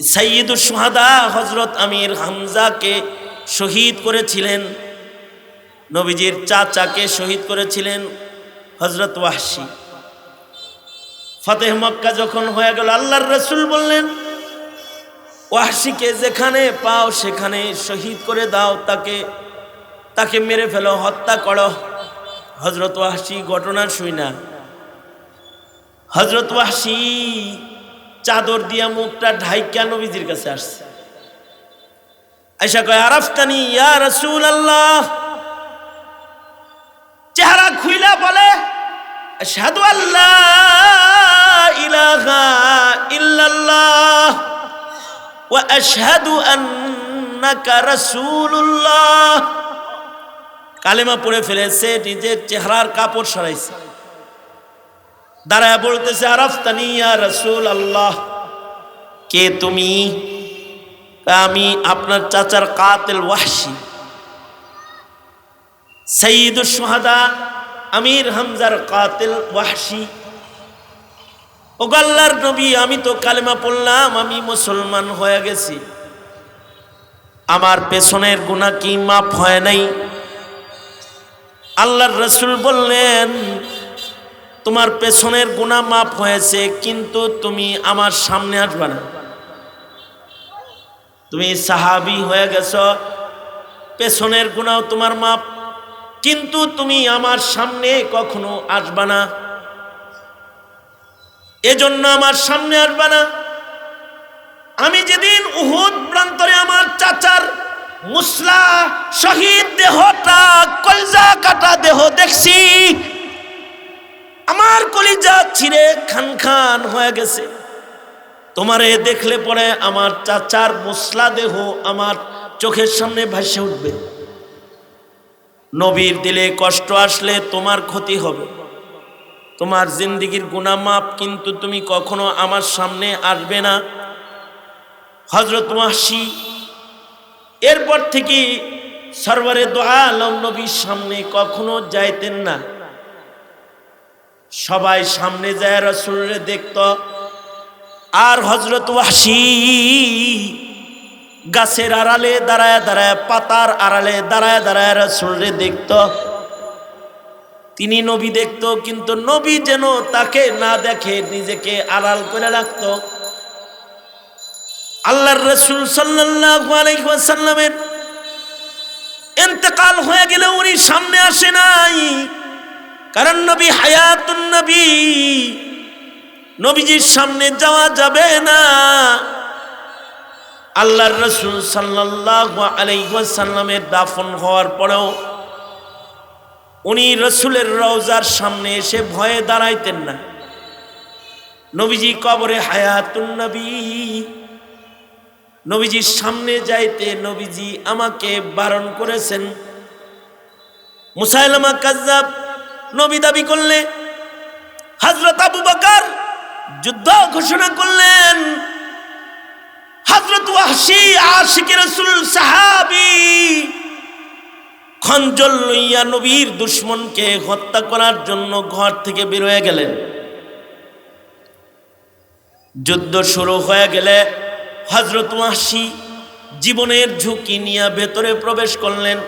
সৈয়দুল সোহাদা হজরত আমির হামজাকে শহীদ করেছিলেন, নবীজির চাচাকে শহীদ করেছিলেন হজরত ওয়াহশি। ফতেহ মক্কা যখন হয়ে গেল, আল্লাহর রসুল বললেন, ওয়াহশিকে যেখানে পাও সেখানে শহীদ করে দাও, তাকে তাকে মেরে ফেলো, হত্যা করো। হজরত ওয়াহশি ঘটনা শুই না। হজরত ওয়াহশি চাদর দিয়া মুখটা ঢাইকা নবীজির কাছে আসছে। আইসা কয়, আরাফতানি, ইয়া রাসূল আল্লাহ চেহারা খুইলা বলে, আশহাদু আল্লাহ ইলাহা ইল্লাল্লাহ ওয়া আশহাদু আন্নাকা রাসূলুল্লাহ। কালেমা পড়ে ফেলেছে, নিজের চেহারার কাপড় সরাইছে। দাঁড়ায় বলতেছে, আরাফতানি রসুল আল্লাহ কে তুমি? আমি আপনার চাচার কাতেল ওয়াহশি। সঈদুল সোহাদা আমির হামজার কাতেল ওয়াহশি। ও গাল্লার নবী, আমি তো কালেমা পড়লাম, আমি মুসলমান হয়ে গেছি। আমার পেছনের গুণা কি মাপ হয় নাই? আল্লাহর রসুল বললেন তোমার পেছনের গুণা মাপ হয়েছে, কিন্তু তুমি আমার সামনে আসবে না। তুমি সাহাবি হয়ে গেছ, পেছনের গুণাও তোমার মাপ কিন্তু তুমি আমার সামনে কখনো আসবা না। এজন্য আমার সামনে আসবা না। আমি যেদিন উহুদ প্রান্তরে আমার চাচার মুসলা শহীদ দেহটা কলজা কাটা দেহ দেখছি আমার কলিজা ছিঁড়ে খান খান হয়ে গেছে। তোমারে দেখলে পরে আমার চাচার মুসলা দেহ আমার চোখের সামনে ভাসে উঠবে। নবীর দিলে কষ্ট আসলে তোমার ক্ষতি হবে। তোমার জিন্দিগির গুণামাপ কিন্তু তুমি কখনো আমার সামনে আসবে না। হজরত মাসি এরপর থেকে সরবরে দোয়া আলম নবীর সামনে কখনো যাইতেন না। সবাই সামনে যায়, রসুলরে দেখত। আর হজরত ওয়াসি গাছের আড়ালে দাঁড়ায় দাঁড়ায়, পাতার আড়ালে দাঁড়ায় দাঁড়ায় রসুলরে দেখত। তিনি নবী দেখত, কিন্তু নবী যেন তাকে না দেখে নিজেকে আড়াল করে রাখত। আল্লাহর রসুল সাল্লামের এতেকাল হয়ে গেলে উনি সামনে আসে নাই। কারণ নবী হায়াতুন নবী। নবীজির সামনে যাওয়া যাবে না। আল্লাহর রসুল সাল্লাহ আলাইসাল্লামের দাফন হওয়ার পরেও উনি রসুলের রওজার সামনে এসে ভয়ে দাঁড়াইতেন না। নবীজি কবরে হায়াতুন নবী। নবীজির সামনে যাইতে নবীজি আমাকে বারণ করেছেন। মুসাইলামা কাজ্জাব নবী দাবি করলে হজরত আবু বকর যুদ্ধ ঘোষণা করলেন হজরত ওয়াহশি, আশিক রসুল, সাহাবি, খঞ্জল লইয়া নবীর দুশ্মনকে হত্যা করার জন্য ঘর থেকে বের হয়ে গেলেন। যুদ্ধ শুরু হয়ে গেলে হজরত ওয়াহশি জীবনের ঝুঁকি নিয়ে ভেতরে প্রবেশ করলেন।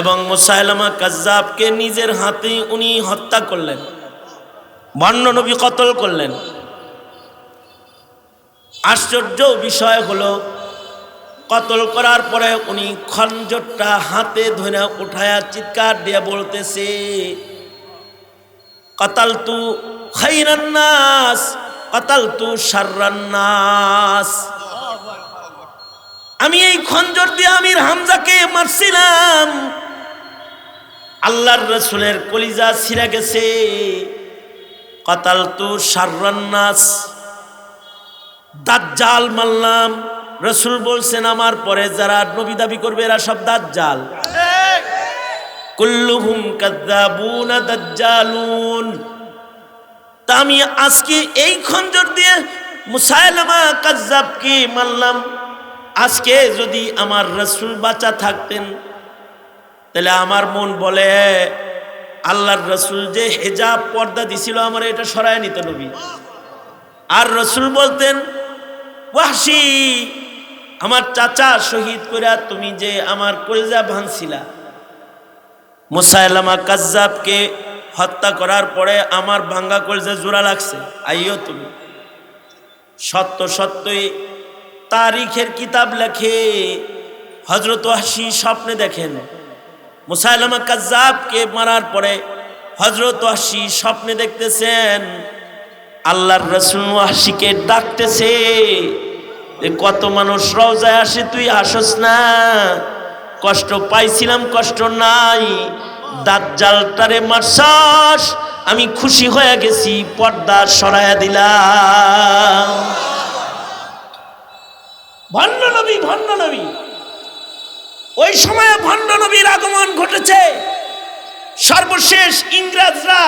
এবং মুসাইলামা কাজ্জাবকে নিজের হাতে উনি হত্যা করলেন। বন্য নবী কতল করলেন। আশ্চর্য বিষয় হলো, কতল করার পরে উনি খঞ্জরটা হাতে ধরে উঠায়া চিৎকার দিয়ে বলতেছে কতাল তু খাইরান্নাস কতাল তু সার্রান্নাস আমি এই খঞ্জর দিয়ে আমির হামজাকে মারছিলাম। আল্লাহর রসুলের কলিজা ছিঁড়ে গেছে। কতাল তু সার্রান্নাস দাজ্জাল মারলাম। রসুল বলছেন, আমার পরে যারা নবী দাবি করবে, এরা সব দাজ্জাল। কুল্লুহুম কাদ্দাবুনা দাজ্জালুন। তা আমি আজকে এই খঞ্জর দিয়ে মুসাইলামা কাজ্জাবকে মারলাম। আজকে যদি আমার রসুল বাঁচা থাকতেন তাহলে আমার মন বলে, আল্লাহর রসুল যে হেজাব পর্দা দিছিল আমার, এটা সরায় নিত নবী। আর রসুল বলতেন ওয়াসি আমার চাচা শহীদ কইরা তুমি যে আমার কলজা ভাঙছিলা, মুসাইলামা কাজ্জাবকে হত্যা করার পরে আমার ভাঙ্গা কলজা জোড়া লাগছে আইও তুমি। সত্য সত্যই তারিখের কিতাব লেখে হজরত ওয়াসি স্বপ্নে দেখেন মুসাইলামা কাজ্জাবকে মারার পরে হজরত ওয়াসি স্বপ্নে দেখতেছেন, আল্লাহর রসুল ওয়াসিকে ডাকতেছে কত মানুষ রওজায় আসে তুই আসস না। কষ্ট পাইছিলাম, কষ্ট নাই। দাজ্জালটারে মারছাস, আমি খুশি হয়ে গেছি, পর্দা সরাইয়া দিলাম। ভণ্ড নবী ভণ্ড নবী। ওই সময়ে ভণ্ড নবীর আগমন ঘটেছে। সর্বশেষ ইংরেজরা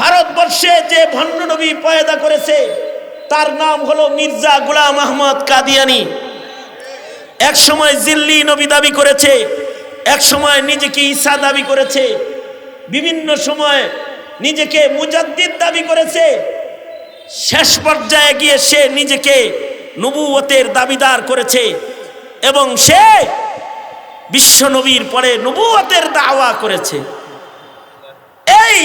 ভারতবর্ষে যে ভণ্ড নবী পয়দা করেছে, তার নাম হলো মির্জা গুলাম আহমদ কাদিয়ানি। এক সময় জিল্লি নবী দাবি করেছে, এক সময় নিজেকে ঈসা দাবি করেছে, বিভিন্ন সময় নিজেকে মুজাদ্দিদ দাবি করেছে। শেষ পর্যায়ে গিয়ে সে নিজেকে নবুয়তের দাবিদার করেছে এবং সে বিশ্ব নবীর পরে নবুয়তের দাওয়া করেছে। এই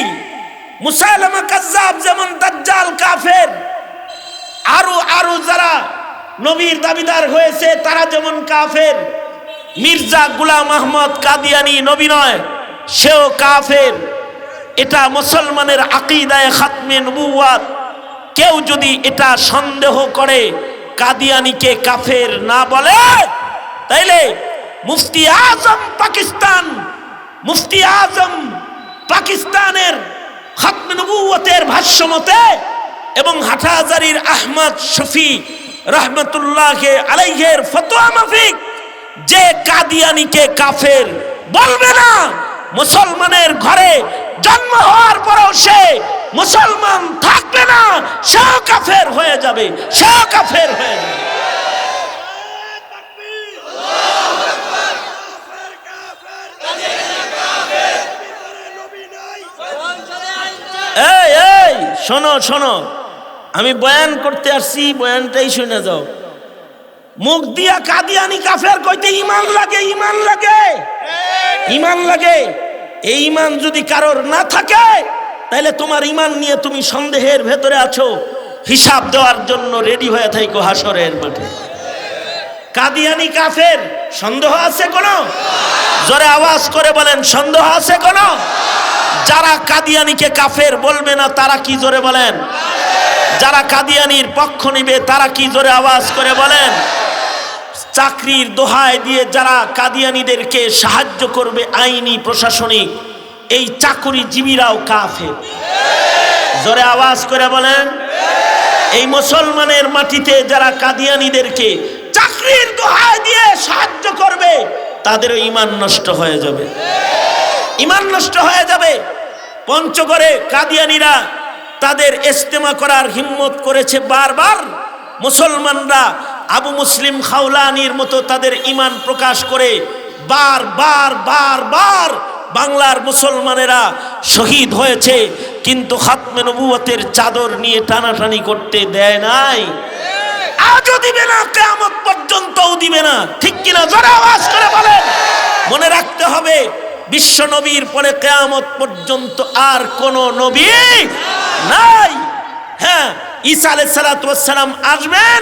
মুসাইলামা কাজ্জাব যেমন দাজ্জাল কাফের, আরও আরও যারা নবীর দাবিদার হয়েছে, তারা যেমন কাফের। মির্জা গুলাম আহমদ কাদিয়ানি নবী নয়, সেও কাফের। এটা মুসলমানের আকিদায় খাতমে নবুয়াত। কেউ যদি এটা সন্দেহ করে, কাদিয়ানিকে কাফের না বলে, তাইলে মুফতি আজম পাকিস্তান, মুফতি আজম পাকিস্তানের খাতমে নবুয়তের ভাষ্য মতে এবং হাটাজারির আহমদ শফি রহমতুল্লাহ আলাইহের ফতোয়া মাফিক, যে কাদিয়ানিকে কাফের বলবে না, মুসলমানের ঘরে জন্ম হওয়ার পরেও সে মুসলমান থাকবে না, সেও কাফের হয়ে যাবে, সেও কাফের হয়ে যাবে। এই এই, শোনো শোনো। আমি বয়ান করতে আসছি, বয়ানটাই শুনে যাও। মুখ দিয়া কাদিয়ানি কাফের কইতে, ইমান লাগে ইমান লাগে ইমান লাগে। এই ইমান যদি কারোর না থাকে তাহলে তোমার ইমান নিয়ে তুমি সন্দেহের ভেতরে আছো। হিসাব দেওয়ার জন্য রেডি হয়ে থাকো হাসরের মাঠে। কাদিয়ানি কাফের, সন্দেহ আছে কোনো? জোরে আওয়াজ করে বলেন, সন্দেহ আছে কোনো? যারা কাদিয়ানিকে কাফের বলবে না, তারা কি জোরে বলেন? যারা কাদিয়ানির পক্ষ নিবে, তারা কি জোরে আওয়াজ করে বলেন? চাকরির দোহায় দিয়ে যারা কাদিয়ানিদেরকে সাহায্য করবে আইনি, প্রশাসনিক, এই চাকুরিজীবীরাও কাফের। জোরে আওয়াজ করে বলেন? এই মুসলমানের মাটিতে যারা কাদিয়ানিদেরকে চাকরির দোহায় দিয়ে সাহায্য করবে, তাদেরও ইমান নষ্ট হয়ে যাবে। ইমান নষ্ট হয়ে যাবে। পঞ্চগড়ে কাদিয়ানিরা তাদের ইস্তেমা করার হিম্মত করেছে বারবার। মুসলমানরা আবু মুসলিম খাওলানির মতো তাদের ইমান প্রকাশ করে বার বার বার বার বাংলার মুসলমানেরা শহীদ হয়েছে, কিন্তু হাতমে নবুয়তের চাদর নিয়ে টানাটানি করতে দেয় নাই। আজও দিবে না কেমন পর্যন্তও দিবে না। ঠিক কিনা? জোরে আওয়াজ করে বলেন। মনে রাখতে হবে বিশ্ব নবীর পরে কেয়ামত পর্যন্ত আর কোন নবী নাই। হ্যাঁ ঈসা আলাই সালাম আসবেন,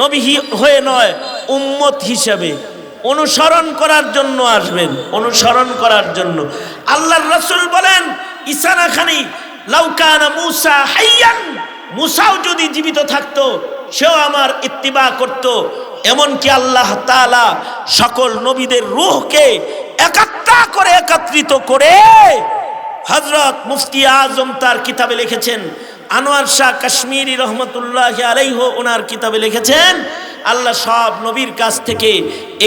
নবী হয়ে নয়, উম্মত হিসেবে। অনুসরণ করার জন্য আসবেন, অনুসরণ করার জন্য। আল্লাহর রসুল বলেন, ঈসা খানি লাউকানা মুসা হাইয়ান, মুসাও যদি জীবিত থাকতো, সেও আমার ইত্তিবা করত। এমনকি আল্লাহ তাআলা সকল নবীদের রুহকে একাত্তা করে একত্রিত করে হজরত মুফতি আজম তার কিতাবে লিখেছেন, আনোয়ার শাহ কাশ্মীরি রহমতুল্লাহ আলাইহ ওনার কিতাবে লিখেছেন, আল্লাহ সব নবীর কাছ থেকে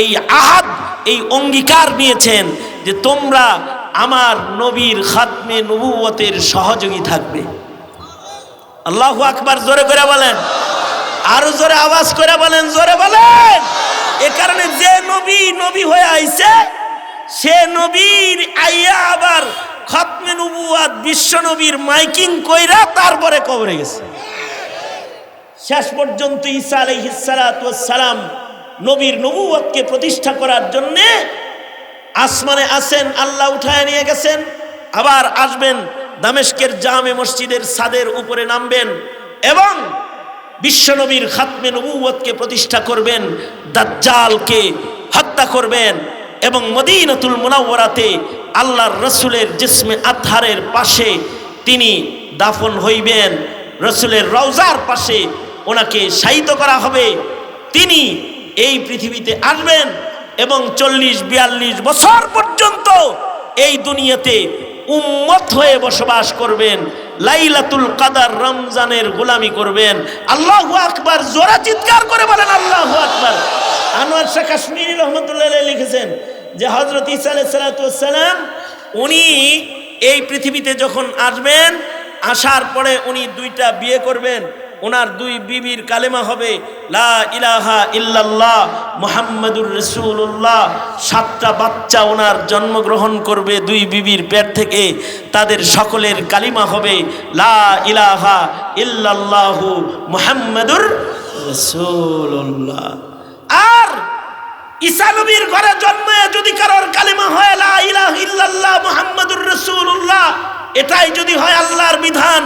এই আহাদ, এই অঙ্গীকার নিয়েছেন যে তোমরা আমার নবীর খাতমে নবুয়তের সহযোগী থাকবে। আল্লাহু আকবার জোরে করে বলেন। আরও জোরে আওয়াজ করে বলেন, জোরে বলেন। এ কারণে যে নবী নবী হয়ে আইছে, সে নবীর আইয়া আবার খতমে নবুয়াত বিশ্ব নবীর মাইকিং কইরা তারপরে কবরে গেছে। শেষ পর্যন্ত ঈসা সালাম নবীর নবুয়তকে প্রতিষ্ঠা করার জন্যে আসমানে আসেন, আল্লাহ উঠায় নিয়ে গেছেন, আবার আসবেন দামেস্কের জামে মসজিদের সাদের উপরে নামবেন এবং বিশ্বনবীর খাতমে নবুয়তকে প্রতিষ্ঠা করবেন, দাজ্জালকে হত্যা করবেন এবং মদিনাতুল মুনাওয়ারাতে আল্লাহর রসুলের জিসমে আতহারের পাশে তিনি দাফন হইবেন, রসুলের রওজার পাশে ওনাকে শায়িত করা হবে। তিনি এই পৃথিবীতে আসবেন এবং চল্লিশ, বিয়াল্লিশ বছর পর্যন্ত এই দুনিয়াতে উম্মত হয়ে বসবাস করবেন। লাইলাতুল কাদার রমজানের গোলামি করবেন। আল্লাহ আকবার, জোরা চিৎকার করে বলেন, আল্লাহ আকবার। আনোয়ার শাহ কাশ্মীর রহমতুল্লাহ লিখেছেন যে হজরত ইসা সালাম, উনি এই পৃথিবীতে যখন আসবেন, আসার পরে উনি দুইটা বিয়ে করবেন। ওনার দুই বিবির কালেমা হবে, লা ইলাহা ইল্লাল্লাহ মুহাম্মাদুর রসুল্লাহ সাতটা বাচ্চা ওনার জন্মগ্রহণ করবে দুই বিবির পেট থেকে। তাদের সকলের কালিমা হবে, লা ইলাহা ইল্লাল্লাহু মুহাম্মাদুর রসুল্লাহ আর ঈসা নবীর ঘরে জন্মে যদি কারোর কালিমা হয়, লা ইলাহা ইল্লাল্লাহ মুহাম্মাদুর রাসূলুল্লাহ, এটাই যদি হয় আল্লাহর বিধান।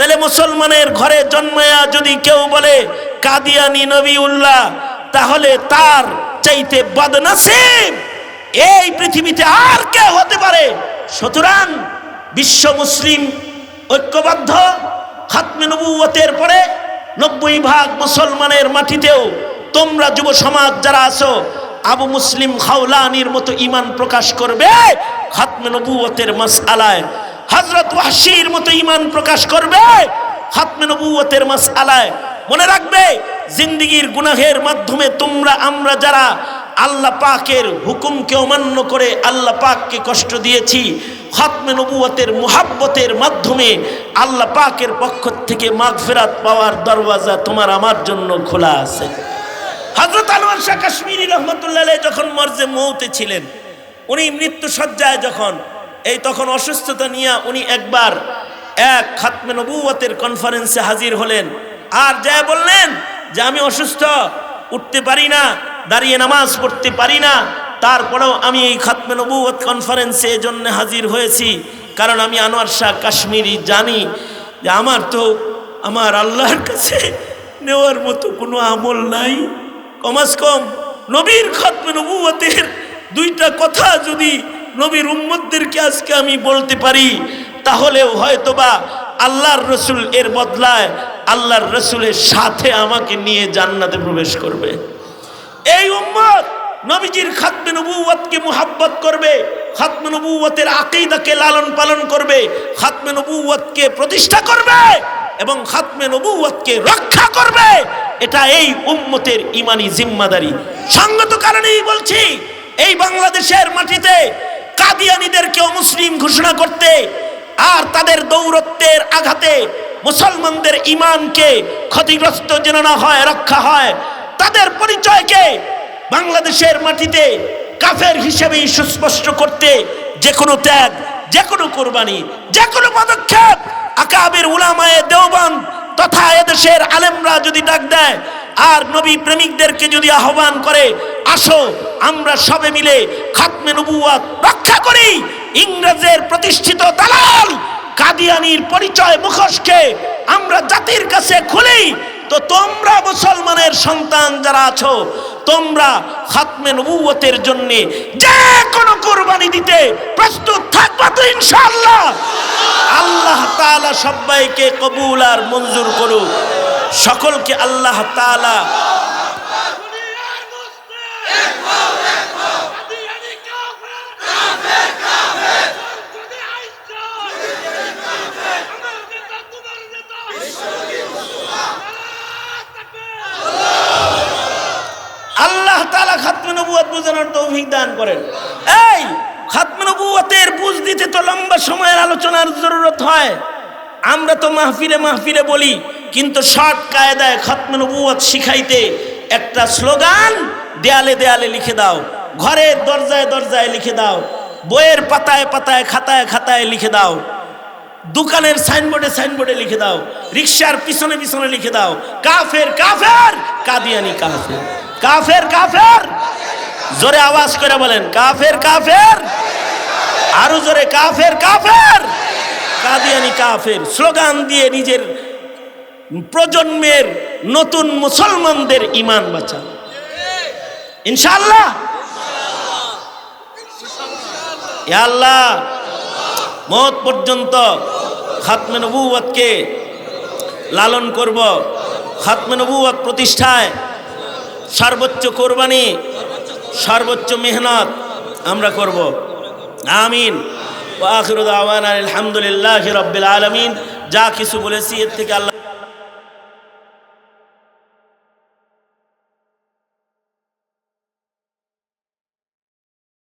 তাহলে মুসলমানের ঘরে জন্মায়া যদি কেউ বলে, কাদিয়ানি নবীউল্লাহ, তাহলে তার চাইতে বদনসিব। এই পৃথিবীতে আর কে হতে পারে। সুতরাং বিশ্ব মুসলিম ঐক্যবদ্ধ। খাতমে নবুয়তের পরে নব্বই ভাগ মুসলমানের মাটিতেও তোমরা যুব সমাজ যারা আছো, আবু মুসলিম খাউলানির মতো ইমান প্রকাশ করবে। খাতমে নবুয়তের মাসআলায় হজরত ওয়াসির মতো ইমান প্রকাশ করবে খাতমে নবুয়তের মাসআলায়। মনে রাখবে, জিন্দিগির গুনাহের মাধ্যমে তোমরা, আমরা যারা আল্লাহ পাকের হুকুমকে অমান্য করে আল্লাহ পাককে কষ্ট দিয়েছি, খতমে নবুয়তের মুহাব্বতের মাধ্যমে আল্লাহ পাকের পক্ষ থেকে মাগফিরাত পাওয়ার দরওয়াজা তোমার আমার জন্য খোলা আছে। হজরত আনোয়ার শাহ কাশ্মীরি রহমতুল্লাহ যখন মর্জে মৌতে ছিলেন, উনি মৃত্যু সজ্জায় যখন এই তখন অসুস্থতা নিয়ে উনি একবার এক খাতমে নবুয়তের কনফারেন্সে হাজির হলেন। আর যা বললেন যে, আমি অসুস্থ, উঠতে পারি না, দাঁড়িয়ে নামাজ পড়তে পারি না। তারপরেও আমি এই খাতমে নবুয়ত কনফারেন্সে এজন্য হাজির হয়েছি। কারণ আমি আনোয়ার শাহ কাশ্মীরি জানি যে, আমার তো, আমার আল্লাহর কাছে নেওয়ার মতো কোনো আমল নাই। কমাস কম নবীর খাতমে নবুয়তের দুইটা কথা যদি নবীর উম্মতদেরকে আজকে আমি বলতে পারি, তাহলেও হয়তোবা আল্লাহর রসুল এর বদলায় আল্লাহর রসুলের সাথে আমাকে নিয়ে জান্নাতে প্রবেশ করবে। এই উম্মত নবীজির খাতমে নবুয়তকে মুহাব্বত করবে, খাতমে নবুয়তের আকিদাকে লালন পালন করবে, খাতমে নবুয়তকে প্রতিষ্ঠা করবে এবং খাতমে নবুয়তকে রক্ষা করবে। এটা এই উম্মতের ইমানি জিম্মাদারি। সঙ্গত কারণেই বলছি, এই বাংলাদেশের মাটিতে কাদিয়ানিদেরকেও মুসলিম ঘোষণা করতে আর তাদের দৌরত্বের আঘাতে মুসলমানদের ইমানকে ক্ষতিগ্রস্ত যেন না হয়, রক্ষা হয়, তাদের পরিচয়কে বাংলাদেশের মাটিতে কাফের হিসেবেই সুস্পষ্ট করতে যে কোনো ত্যাগ যে কোনো কোরবানি যে কোনো পদক্ষেপ আকাবের উলামায়ে দেওবান তথা এদেশের আলেমরা যদি ডাক দেয়, আর নবী প্রেমিকদেরকে যদি আহ্বান করে, আসো, আমরা সবে মিলে খাতমে নবুয়াত রক্ষা করি। ইংরেজের প্রতিষ্ঠিত দালাল কাদিয়ানির পরিচয় মুখোশকে আমরা জাতির কাছে খুলি। তো তোমরা মুসলমানের সন্তান যারা আছো তোমরা খাতমে নবুয়তের জন্য যে কোনো কোরবানি দিতে প্রস্তুত থাকবা তো ইনশাআল্লাহ। আল্লাহ তাআলা সবাইকে কবুল আর মঞ্জুর করুক। সকলকে আল্লাহ তাআলা দুনিয়ার মুসলিম কাদিয়ানি কাফের কাফের যদি আইসা আমার নেতা তোমার নেতা আল্লাহ তাআলা খাতমে নবুয়ত বোঝানোর তৌফিক দান করেন। এই, খাতমে নবুয়তের বুঝ দিতে তো লম্বা সময়ের আলোচনার জরুরত হয়। আমরা তো মাহফিলে মাহফিলে বলি, কিন্তু শর্ট কায়দায় খাতমে নবুয়ত শিখাইতে একটা স্লোগান দেয়ালে দেয়ালে লিখে দাও ঘরের দরজায় দরজায় লিখে দাও, বইয়ের পাতায় পাতায়, খাতায় খাতায় লিখে দাও, দোকানের সাইনবোর্ডে সাইনবোর্ডে লিখে দাও, রিক্সার পিছনে পিছনে লিখে দাও, কাফের কাফের, কাদিয়ানি কাফের কাফের কাফের। জোরে আওয়াজ করে বলেন, কাফের কাফের। আরও জোরে, কাফের কাফের। কাদিয়ানি কাফের। স্লোগান দিয়ে নিজের প্রজন্মের নতুন মুসলমানদের ইমান বাঁচান। ইনশাআল্লাহ। এ আল্লাহ। মত পর্যন্ত খাতমে নবুয়াতকে লালন করব। খাতমে নবুয়াত প্রতিষ্ঠায় সর্বোচ্চ কোরবানি সর্বোচ্চ মেহনত আমরা করব। আমিন। আওয়ান আলহামদুলিল্লাহ রব্বিল আলমিন। যা কিছু বলেছি, এর থেকে আল্লাহ